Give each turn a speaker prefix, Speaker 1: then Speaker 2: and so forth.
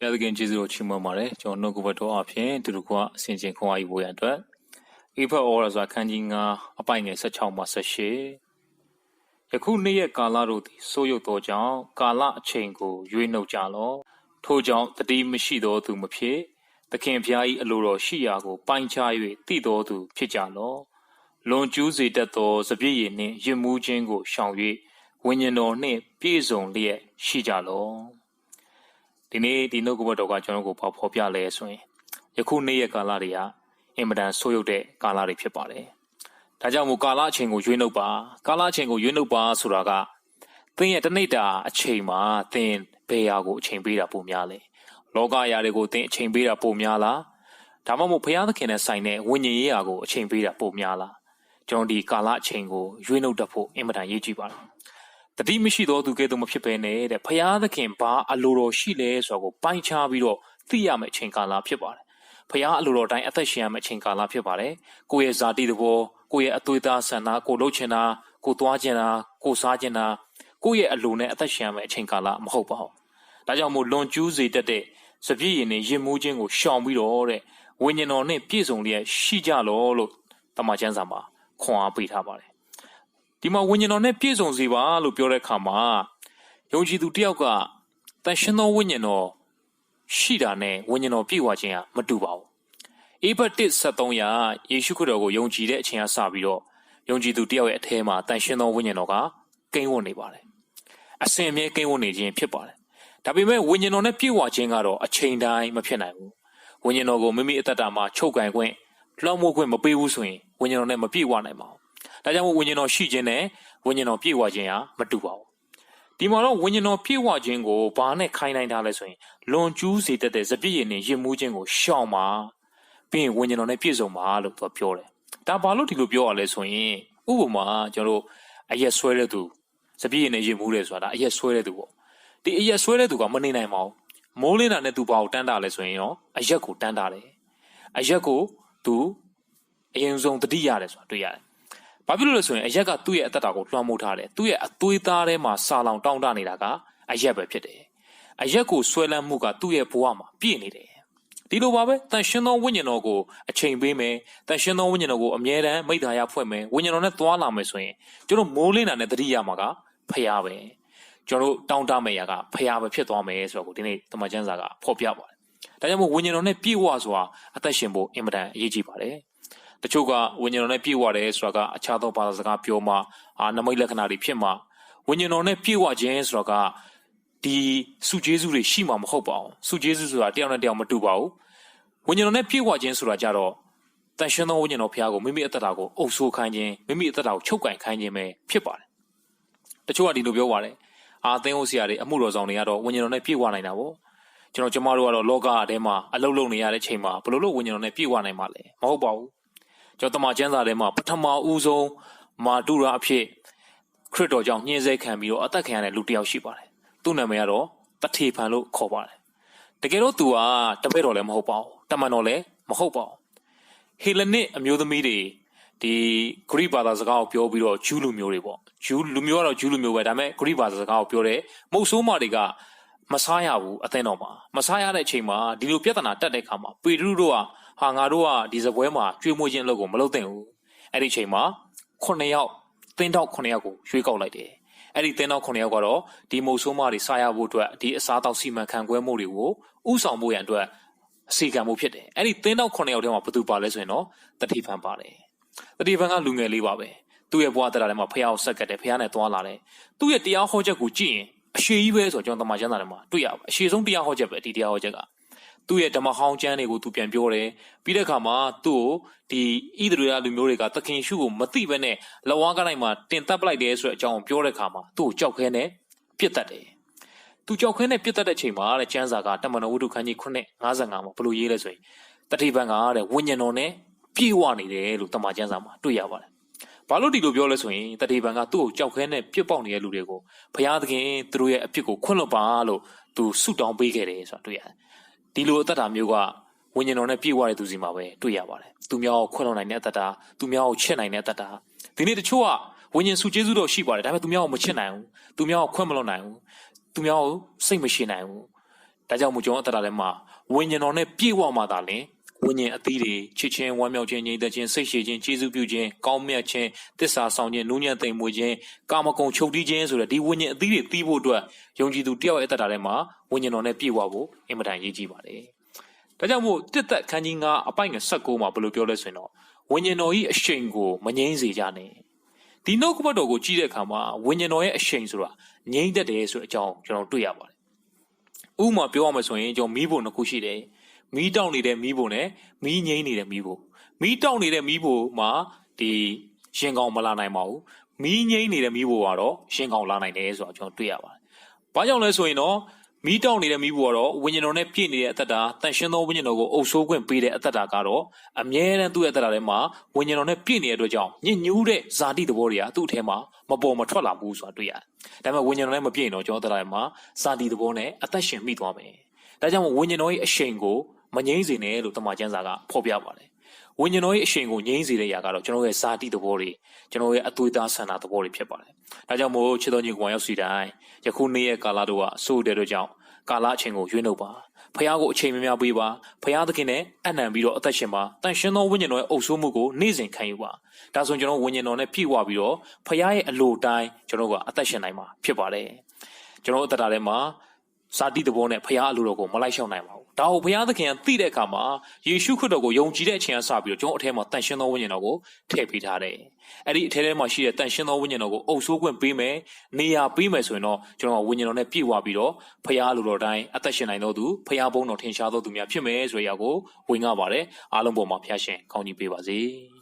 Speaker 1: ဘုရားသခင်ကျေးဇူးတော်ချီးမွမ်းပါတယ်ကျွန်တော်နှုတ်ကပတ်တော်အဖြစ်ဒီလိုကအစဉ်ချင်းခွန်အားယူဖို့ရန်အတွက်အေဖတ်ဩရစွာခန်းကြီး9အပိုင်ငယ်16မှ18ယခုနေ့ရက်ကာလတို့သည်ဆိုးရုပ်သောကြောင့်ကာလအချိန်ကိုရွေးနှုတ်ကြလော့ထို့ကြောင့်တတိမရှိသောသူမဖြစ်သခင်ဖျား၏အလိုတော်ရှိရာကိုပိုင်းခြား၍တည်တော်သူဖြစ်ကြလော့လွန်ကျူးစေတတ်သောစပြည့်ရည်နှင့်ရစ်မှုခြင်းကိုရှောင်၍ဝိညာဉ်တော်နှင့်ပြည့်စုံလျက်ရှိကြလော့ ဒီနေ့ဒီနှုတ်ကပတ်တော်ကကျွန်တော်တို့ကိုဖော်ဖော်ပြလဲဆိုရင်ယခုနေ့ရက်ကာလတွေကအင်မတန်ဆိုးရုပ်တဲ့ကာလတွေဖြစ်ပါတယ်။ဒါကြောင့်မို့ကာလအချိန်ကိုရွေးနှုတ်ပါကာလအချိန်ကိုရွေးနှုတ်ပါဆိုတာကသင်ရဲ့တနေ့တာအချိန်မှာသင်ဘယ်ရာကိုအချိန်ပေးတာပုံများလဲ။လောကအရာတွေကိုသင်အချိန်ပေးတာပုံများလား။ဒါမှမဟုတ်ဘုရားသခင်နဲ့ဆိုင်တဲ့ဝိညာဉ်ရေးရာကိုအချိန်ပေးတာပုံများလား။ကျွန်တော်ဒီကာလအချိန်ကိုရွေးနှုတ်တတ်ဖို့အင်မတန်ရည်ကြည်ပါတယ်။ တတိမရှိသောသူကဲ့သို့မဖြစ်ဘဲနဲ့တဲ့ဖရာသခင်ဘာအလိုတော်ရှိလဲဆိုတော့ကိုပိုင်းခြားပြီးတော့သိရမယ့်အချိန်ကာလဖြစ်ပါတယ်ဖရာအလိုတော်တိုင်းအသက်ရှင်ရမယ့်အချိန်ကာလဖြစ်ပါတယ်ကိုယ့်ရဲ့ဇာတိတဘောကိုယ့်ရဲ့အသွေးသားဆန္ဒကိုလှုပ်ချင်တာကိုသွားချင်တာကိုစားချင်တာကိုယ့်ရဲ့အလိုနဲ့အသက်ရှင်ရမယ့်အချိန်ကာလမဟုတ်ပါဘူးဒါကြောင့်မို့လွန်ကျူးစေတတ်တဲ့စပြည့်ရည်နဲ့ရင်မိုးခြင်းကိုရှောင်ပြီးတော့တဲ့ဝိညာဉ်တော်နဲ့ပြည့်စုံလျက်ရှိကြလောလို့တမန်ကျမ်းစာမှာခွန်အားပေးထားပါတယ် ဒီမှာဝိညာဉ်တော်နဲ့ပြည့်စုံစေပါလို့ပြောတဲ့အခါမှာယုံကြည်သူတယောက်ကတန်ရှင်သောဝိညာဉ်တော်ရှိတာနဲ့ဝိညာဉ်တော်ပြည့်ဝခြင်းကမတူပါဘူး။အေဖတ်173ရာယေရှုခရစ်တော်ကိုယုံကြည်တဲ့အချိန်ကစပြီးတော့ယုံကြည်သူတယောက်ရဲ့အထဲမှာတန်ရှင်သောဝိညာဉ်တော်ကကိန်းဝတ်နေပါတယ်။အစဉ်အမြဲကိန်းဝတ်နေခြင်းဖြစ်ပါတယ်။ဒါပေမဲ့ဝိညာဉ်တော်နဲ့ပြည့်ဝခြင်းကတော့အချိန်တိုင်းမဖြစ်နိုင်ဘူး။ဝိညာဉ်တော်ကိုမိမိအသက်တာမှာချုပ်ကန်ခွင့်လွှမ်းမိုးခွင့်မပေးဘူးဆိုရင်ဝိညာဉ်တော်နဲ့မပြည့်ဝနိုင်ပါဘူး။ ဒါကြောင့်မို့ဝိညာဉ်တော်ရှိခြင်းနဲ့ဝိညာဉ်တော်ပြည့်ဝခြင်းဟာမတူပါဘူး။ဒီမှာတော့ဝိညာဉ်တော်ပြည့်ဝခြင်းကိုဘာနဲ့ခိုင်းနိုင်တာလဲဆိုရင်လွန်ကျူးစေတတ်တဲ့စပြည့်ရည်နဲ့ယဉ်မှုခြင်းကိုရှောင်ပါပြီးရင်ဝိညာဉ်တော်နဲ့ပြည့်စုံပါလို့သူကပြောတယ်။ဒါဘာလို့ဒီလိုပြောရလဲဆိုရင်ဥပမာကျွန်တော်တို့အရက်ဆွဲတဲ့သူစပြည့်ရည်နဲ့ယဉ်မှုတယ်ဆိုတာဒါအရက်ဆွဲတဲ့သူပေါ့။ဒီအရက်ဆွဲတဲ့သူကမနေနိုင်ပါဘူး။မိုးလင်းတာနဲ့သူဘာကိုတန်းတာလဲဆိုရင်ရောအရက်ကိုတန်းတာတယ်။အရက်ကိုသူအရင်ဆုံးတတိရတယ်ဆိုတာတွေ့ရတယ်။ ဘာဖြစ်လို့လဲဆိုရင်အရက်ကသူ့ရဲ့အသက်တာကိုလွှမ်းမိုးထားတယ်သူ့ရဲ့အသွေးသားထဲမှာစာလောင်တောင်းတနေတာကအရက်ပဲဖြစ်တယ်အရက်ကိုဆွဲလန်းမှုကသူ့ရဲ့ဘဝမှာပြည့်နေတယ်ဒီလိုပါပဲတန်ရှင်သောဝိညာဉ်တော်ကိုအချိန်ပေးမယ်တန်ရှင်သောဝိညာဉ်တော်ကိုအမြဲတမ်းမိသားရဖွဲ့မယ်ဝိညာဉ်တော်နဲ့သွားလာမယ်ဆိုရင်ကျွန်တော်မိုးလင်းတာနဲ့တတိယမှာကဖျားပဲကျွန်တော်တို့တောင်းတမယ့်ရာကဖျားပဲဖြစ်သွားမယ်ဆိုတော့ကိုဒီနေ့တမန်ကျမ်းစာကဖော်ပြပါတယ်ဒါကြောင့်မို့ဝိညာဉ်တော်နဲ့ပြည့်ဝစွာအသက်ရှင်ဖို့အင်မတန်အရေးကြီးပါတယ် တချို့ကဝိညာဉ်တော်နဲ့ပြည့်ဝတယ်ဆိုတာကအခြားသောဘာသာစကားပြောမှအာနမိတ်လက္ခဏာတွေဖြစ်မှဝိညာဉ်တော်နဲ့ပြည့်ဝခြင်းဆိုတာကဒီစုကျေးဇူးတွေရှိမှမဟုတ်ပါဘူးစုကျေးဇူးဆိုတာတယောက်နဲ့တယောက်မတူပါဘူးဝိညာဉ်တော်နဲ့ပြည့်ဝခြင်းဆိုတာကြတော့တန်ရှင်သောဝိညာဉ်တော်ဖခင်ကိုမိမိအသက်တာကိုအုပ်ဆိုးခိုင်းခြင်းမိမိအသက်တာကိုချုပ်ကင်ခိုင်းခြင်းပဲဖြစ်ပါတယ်တချို့ကဒီလိုပြောပါတယ်အာသင်းဟုတ်ဆရာတွေအမှုတော်ဆောင်တွေကတော့ဝိညာဉ်တော်နဲ့ပြည့်ဝနိုင်တာပေါ့ကျွန်တော်ကျမတို့ကတော့လောကအထဲမှာအလုံးလုံးနေရတဲ့ချိန်မှာဘယ်လိုလုပ်ဝိညာဉ်တော်နဲ့ပြည့်ဝနိုင်မှာလဲမဟုတ်ပါဘူး ကျွန်တော်တမန်ကျမ်းစာထဲမှာပထမဦးဆုံးမာတုရာအဖြစ်ခရစ်တော်ကြောင့်ညှင်းဆဲခံပြီးတော့အသက်ခံရတဲ့လူတစ်ယောက်ရှိပါတယ်။သူ့နာမည်ကတော့တထေဖန်လို့ခေါ်ပါတယ်။တကယ်တော့သူကတပည့်တော်လည်းမဟုတ်ပါဘူး။တမန်တော်လည်းမဟုတ်ပါဘူး။ဟေလနစ်အမျိုးသမီးတွေဒီဂရိဘာသာစကားကိုပြောပြီးတော့ဂျူးလူမျိုးတွေပေါ့။ဂျူးလူမျိုးကတော့ဂျူးလူမျိုးပဲဒါပေမဲ့ဂရိဘာသာစကားကိုပြောတယ်။မုတ်ဆိုးမတွေကမစားရဘူးအသင်းတော်မှာမစားရတဲ့အချိန်မှာဒီလိုပြဿနာတက်တဲ့အခါမှာပေတရုတို့က ဟာငါတို့ကဒီစပွဲမှာကျွေးမွေးခြင်းအလုပ်ကိုမလုပ်သင့်ဘူးအဲ့ဒီအချိန်မှာ9ယောက်သင်းတော့9ယောက်ကိုရွေးကောက်လိုက်တယ်အဲ့ဒီသင်းတော့9ယောက်ကတော့ဒီမုတ်ဆိုးမတွေစားရဖို့အတွက်ဒီအစားအသောက်စီမံခန့်ခွဲမှုတွေကိုဥဆောင်ဖို့ရန်အတွက်အစီကံမှုဖြစ်တယ်အဲ့ဒီသင်းတော့9ယောက်ထဲမှာဘယ်သူပါလဲဆိုရင်တော့တတိဖန်ပါတယ်တတိဖန်ကလူငယ်လေးပါပဲသူ့ရဲ့ဘဝတရားထဲမှာဖះအောင်ဆက်ကတ်တယ်ဖះနဲ့သွားလာတယ်သူ့ရဲ့တရားဟောချက်ကိုကြည့်ရင်အရှိကြီးပဲဆိုတော့ကျွန်တော်တမန်ကျမ်းစာထဲမှာတွေ့ရပါအရှိဆုံးတရားဟောချက်ပဲဒီတရားဟောချက်က သူ့ရဲ့ဓမ္မဟောင်းကျမ်းတွေကိုသူပြန်ပြောတယ်ပြီးတဲ့အခါမှာသူ့ကိုဒီဣသရေလလူမျိုးတွေကသခင်ရှုကိုမသိဘဲနဲ့လဝါးကနိုင်မှာတင်တပ်ပလိုက်တယ်ဆိုတဲ့အကြောင်းကိုပြောတဲ့အခါမှာသူ့ကိုကြောက်ခဲနဲ့ပြစ်တတ်တယ်သူကြောက်ခဲနဲ့ပြစ်တတ်တဲ့ချိန်မှာတဲ့ကျမ်းစာကတမန်တော်ဝတ္ထုခန်းကြီး9 55မှာဘလို့ရေးလဲဆိုရင်တတိပံကတဲ့ဝိညာဉ်တော်နဲ့ပြေဝနေတယ်လို့တမန်ကျမ်းစာမှာတွေ့ရပါတယ်ဘာလို့ဒီလိုပြောလဲဆိုရင်တတိပံကသူ့ကိုကြောက်ခဲနဲ့ပြစ်ပေါက်နေတဲ့လူတွေကိုဘုရားသခင်သူတို့ရဲ့အပြစ်ကိုခွင့်လွှတ်ပါလို့သူဆုတောင်းပေးခဲ့တယ်ဆိုတာတွေ့ရတယ် ဒီလိုအသက်တာမျိုးကဝိညာဉ်တော်နဲ့ပြည့်ဝတဲ့သူစီမှာပဲတွေ့ရပါတယ်။သူများကိုခွင့်လွှတ်နိုင်တဲ့အသက်တာသူများကိုချစ်နိုင်တဲ့အသက်တာဒီနေ့တချို့ကဝိညာဉ်စုကျေးဇူးတော်ရှိပါတယ်ဒါပေမဲ့သူများကိုမချစ်နိုင်ဘူး။သူများကိုခွင့်မလွှတ်နိုင်ဘူး။သူများကိုစိတ်မရှိနိုင်ဘူး။ဒါကြောင့်မို့ကျွန်တော်အသက်တာထဲမှာဝိညာဉ်တော်နဲ့ပြည့်ဝမှသာလင် ဝိညာဉ်အသီးတွေချစ်ချင်းဝမ်းမြောက်ခြင်းငြိမ်သက်ခြင်းစိတ်ရှည်ခြင်းကျေးဇူးပြုခြင်းကောင်းမြတ်ခြင်းတစ္ဆာဆောင်ခြင်းနူးညံ့သိမ်မွေ့ခြင်းကာမဂုဏ်ချုပ်တီးခြင်းဆိုတဲ့ဒီဝိညာဉ်အသီးတွေသီးဖို့အတွက်ယုံကြည်သူတယောက်ရဲ့အသက်တာထဲမှာဝိညာဉ်တော်နဲ့ပြည့်ဝဖို့အင်မတန်ရည်ကြီးပါတယ်။ဒါကြောင့်မို့တစ်သက်ခန်းကြီး9အပိုင်ငယ်16မှာဘယ်လိုပြောလဲဆိုရင်တော့ဝိညာဉ်တော်၏အရှိန်ကိုမငြိမ်းစေကြနဲ့။ဒီနှုတ်ကပတ်တော်ကိုကြည့်တဲ့အခါမှာဝိညာဉ်တော်ရဲ့အရှိန်ဆိုတာငြိမ်းသက်တယ်ဆိုတဲ့အကြောင်းကျွန်တော်တွေ့ရပါတယ်။ဥပမာပြောရမယ်ဆိုရင်ကျွန်တော်မီးဖို့နှစ်ခုရှိတယ်။ မီးတောက်နေတဲ့မီးဖို့နဲ့မီးငြိမ်းနေတဲ့မီးဖို့။မီးတောက်နေတဲ့မီးဖို့မှာဒီရှင်ကောင်မလာနိုင်ပါဘူး။မီးငြိမ်းနေတဲ့မီးဖို့ကတော့ရှင်ကောင်လာနိုင်တယ်ဆိုတာကျွန်တော်တွေ့ရပါတယ်။ဘာကြောင့်လဲဆိုရင်တော့မီးတောက်နေတဲ့မီးဖို့ကတော့ဝိညာဉ်တော်နဲ့ပြည့်နေတဲ့အသက်တာတန်ရှင်းသောဝိညာဉ်တော်ကိုအုပ်ဆိုးခွင့်ပေးတဲ့အသက်တာကတော့အမြဲတမ်းသူ့ရဲ့အသက်တာထဲမှာဝိညာဉ်တော်နဲ့ပြည့်နေတဲ့အတွက်ကြောင့်ညစ်ညူးတဲ့ဇာတိသဘောတွေကသူ့အထဲမှာမပေါ်မထွက်လာဘူးဆိုတာတွေ့ရတယ်။ဒါပေမဲ့ဝိညာဉ်တော်နဲ့မပြည့်ရင်တော့ကျွန်တော်သက်တာထဲမှာဇာတိသဘောနဲ့အသက်ရှင်မိသွားမယ်။ ဒါကြောင့်မို့ဝိညာဉ်တော်ရဲ့အရှိန်ကိုမငြိမ့်စေနဲ့လို့တမန်ကျမ်းစာကဖော်ပြပါတယ်။ဝိညာဉ်တော်ရဲ့အရှိန်ကိုငြိမ့်စေတဲ့ຢာကတော့ကျွန်တော်ရဲ့ဇာတိသဘောတွေကျွန်တော်ရဲ့အသွေးသားဆန္ဒသဘောတွေဖြစ်ပါတယ်။ဒါကြောင့်မို့ချစ်တော်ညီကောင်ရောက်စီတိုင်းယခုနေ့ရဲ့ကာလတို့ကအဆိုးတဲ့အတွက်ကြောင့်ကာလအချိန်ကိုရွေးနှုတ်ပါဖះကိုအချိန်များများပေးပါဖះသခင်နဲ့အနံပြီးတော့အသက်ရှင်ပါတန်ရှင်သောဝိညာဉ်တော်ရဲ့အုပ်ဆိုးမှုကိုနေ့စဉ်ခံယူပါဒါဆိုကျွန်တော်ဝိညာဉ်တော်နဲ့ပြည့်ဝပြီးတော့ဖះရဲ့အလိုတိုင်းကျွန်တော်ကအသက်ရှင်နိုင်မှာဖြစ်ပါတယ်ကျွန်တော်အသက်တာထဲမှာ ဇာတိတဘောနဲ့ဖះအလိုတော်ကိုမလိုက်ရှောင်နိုင်ပါဘူးဒါကိုဘုရားသခင်ကသိတဲ့အခါမှာယေရှုခရစ်တော်ကိုယုံကြည်တဲ့အချိန်ကစပြီးတော့ကျွန်တော်အထက်မှာတန်ရှင်းသောဝိညာဉ်တော်ကိုထည့်ပေးထားတယ်။အဲ့ဒီအထက်ထဲမှာရှိတဲ့တန်ရှင်းသောဝိညာဉ်တော်ကိုအုပ်ဆိုးခွင့်ပေးမယ်။နေရာပေးမယ်ဆိုရင်တော့ကျွန်တော်ကဝိညာဉ်တော်နဲ့ပြည့်ဝပြီးတော့ဖရားလိုတော်တိုင်းအသက်ရှင်နိုင်တော်သူဖရားဘုန်းတော်ထင်ရှားတော်သူများဖြစ်မယ်ဆိုတဲ့အရာကိုဝင်ငှပါတယ်။အားလုံးပေါ်မှာဖျားရှင်ကောင်းကြီးပေးပါစေ။